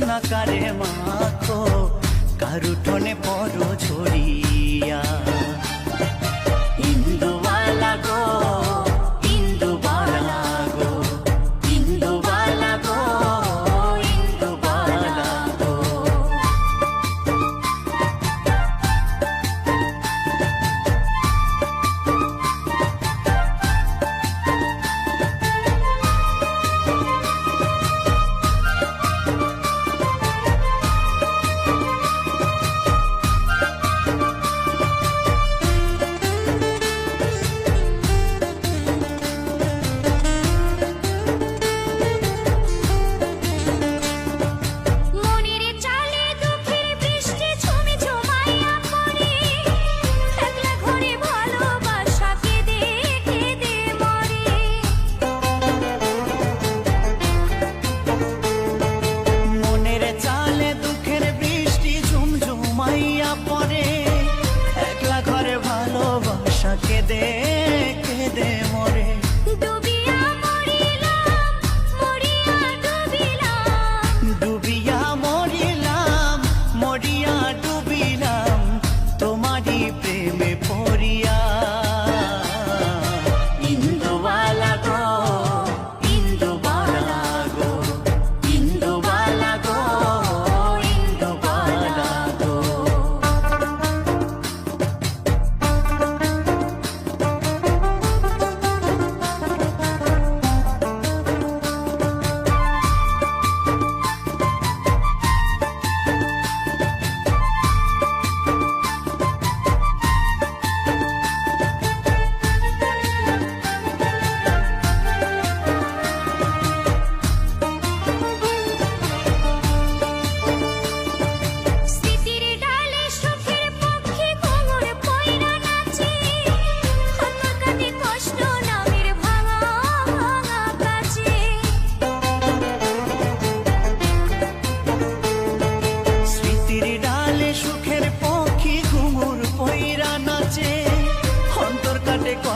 না কারে মাতো কারুঠনে পর ছড়িয়া। পরে একলা ঘরে ভালোবাসা কেঁদে কেঁদে মরে। ডুবিয়া মরিলাম মরিয়া ডুবিলাম। মরিয়া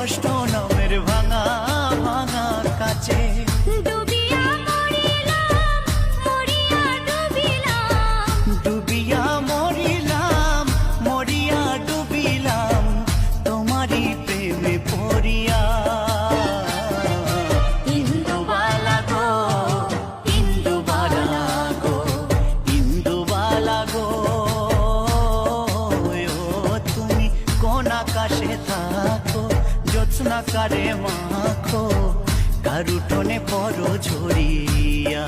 কষ্ট নামের ভাঙা ভাঙার কাছে। তৃষ্ণা কৃষ্ণাকারে মাখো কারুটনে পর ঝরিয়া।